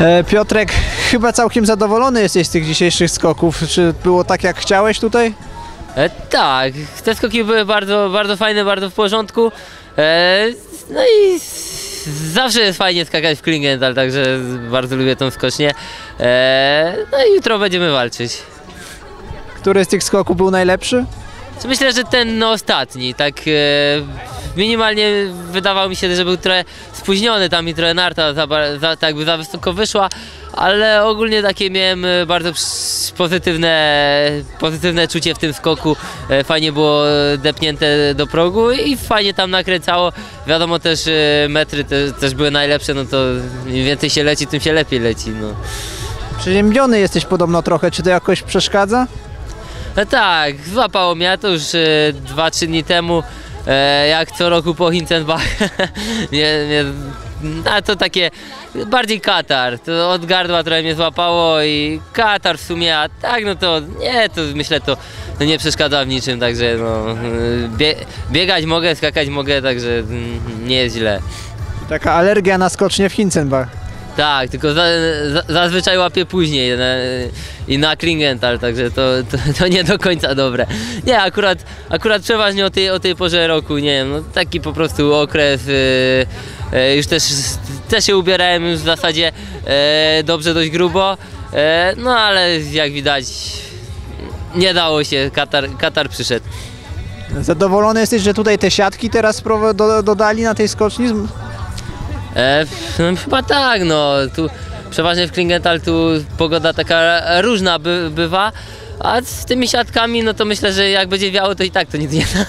E, Piotrek, chyba całkiem zadowolony jesteś z tych dzisiejszych skoków. Czy było tak jak chciałeś tutaj? E, tak, te skoki były bardzo, bardzo fajne, bardzo w porządku. E, no i zawsze jest fajnie skakać w Klingenthal, także bardzo lubię tą skocznię. E, no i jutro będziemy walczyć. Który z tych skoków był najlepszy? Myślę, że ten ostatni, tak e, minimalnie wydawało mi się, że był trochę spóźniony, tam mi trochę narta za, za, tak jakby za wysoko wyszła, ale ogólnie takie miałem e, bardzo pozytywne, pozytywne czucie w tym skoku. E, Fajnie było depnięte do progu i fajnie tam nakręcało. Wiadomo też e, metry te, też były najlepsze, no to im więcej się leci, tym się lepiej leci. No. Przeziębiony jesteś podobno trochę. Czy to jakoś przeszkadza? No tak, złapało mnie to już 2-3 dni temu, e, jak co roku po Hinzenbach. nie, nie, a to takie bardziej katar. To od gardła trochę mnie złapało i katar w sumie, a tak no to nie, to myślę to no nie przeszkadza w niczym, także no, bie, biegać mogę, skakać mogę, także mm, nie jest źle. Taka alergia na skocznie w Hinzenbach. Tak, tylko za, za, zazwyczaj łapię później na, i na Klingenthal, także to, to, to nie do końca dobre. Nie, akurat, akurat przeważnie o tej, o tej porze roku, nie wiem, no taki po prostu okres, y, y, już też, też się ubierałem już w zasadzie e, dobrze, dość grubo, e, no ale jak widać nie dało się, Katar, Katar przyszedł. Zadowolony jesteś, że tutaj te siatki teraz dodali na tej skoczni? E, no, chyba tak, no. Tu przeważnie w Klingenthal tu pogoda taka różna by, bywa, a z tymi siatkami, no to myślę, że jak będzie wiało, to i tak to nic nie da.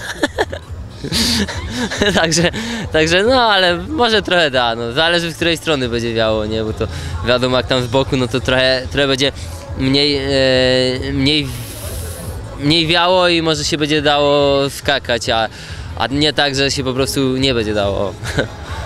także, także, no ale może trochę da, no. Zależy z której strony będzie wiało, nie? Bo to wiadomo, jak tam z boku, no to trochę, trochę będzie mniej, e, mniej, mniej wiało i może się będzie dało skakać, a, a nie tak, że się po prostu nie będzie dało.